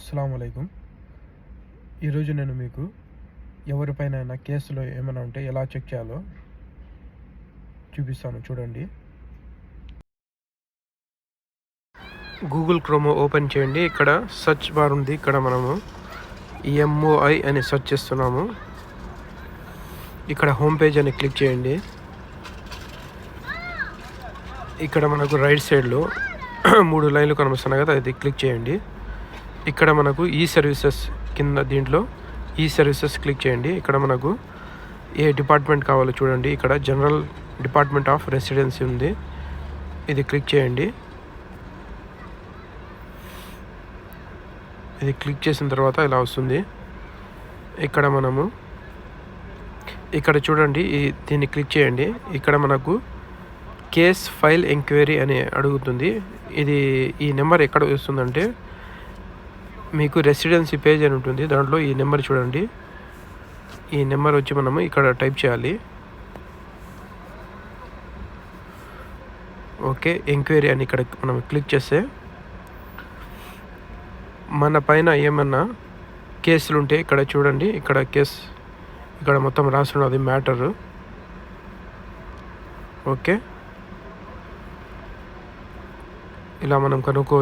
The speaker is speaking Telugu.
అస్సలం అయికం ఈరోజు నేను మీకు ఎవరిపైన కేసులో ఏమైనా ఉంటే ఎలా చెక్ చేయాలో చూపిస్తాను చూడండి. గూగుల్ క్రోమో ఓపెన్ చేయండి. ఇక్కడ సెర్చ్ బార్ ఉంది. ఇక్కడ మనము ఎంఓఐ అని సెర్చ్ చేస్తున్నాము. ఇక్కడ హోమ్ పేజ్ అని క్లిక్ చేయండి. ఇక్కడ మనకు రైట్ సైడ్లో మూడు లైన్లు కనిపిస్తున్నాయి కదా అది క్లిక్ చేయండి. ఇక్కడ మనకు ఈ సర్వీసెస్ కింద దీంట్లో ఈ సర్వీసెస్ క్లిక్ చేయండి. ఇక్కడ మనకు ఏ డిపార్ట్మెంట్ కావాలో చూడండి. ఇక్కడ జనరల్ డిపార్ట్మెంట్ ఆఫ్ రెసిడెన్సీ ఉంది. ఇది క్లిక్ చేయండి. ఇది క్లిక్ చేసిన తర్వాత ఇలా వస్తుంది. ఇక్కడ మనము ఇక్కడ చూడండి. ఈ దీన్ని క్లిక్ చేయండి. ఇక్కడ మనకు కేస్ ఫైల్ ఎంక్వైరీ అని అడుగుతుంది. ఇది ఈ నెంబర్ ఎక్కడ వస్తుందంటే మీకు రెసిడెన్సీ పేజ్ అని ఉంటుంది. దాంట్లో ఈ నెంబర్ చూడండి. ఈ నెంబర్ వచ్చి మనము ఇక్కడ టైప్ చేయాలి. ఓకే ఎంక్వైరీ అని ఇక్కడ మనం క్లిక్ చేస్తే మన పైన ఏమన్నా కేసులు ఉంటే ఇక్కడ చూడండి. ఇక్కడ కేస్ ఇక్కడ మొత్తం రాస్తున్నది మ్యాటరు ఓకే ఇలా మనం కనుక్కో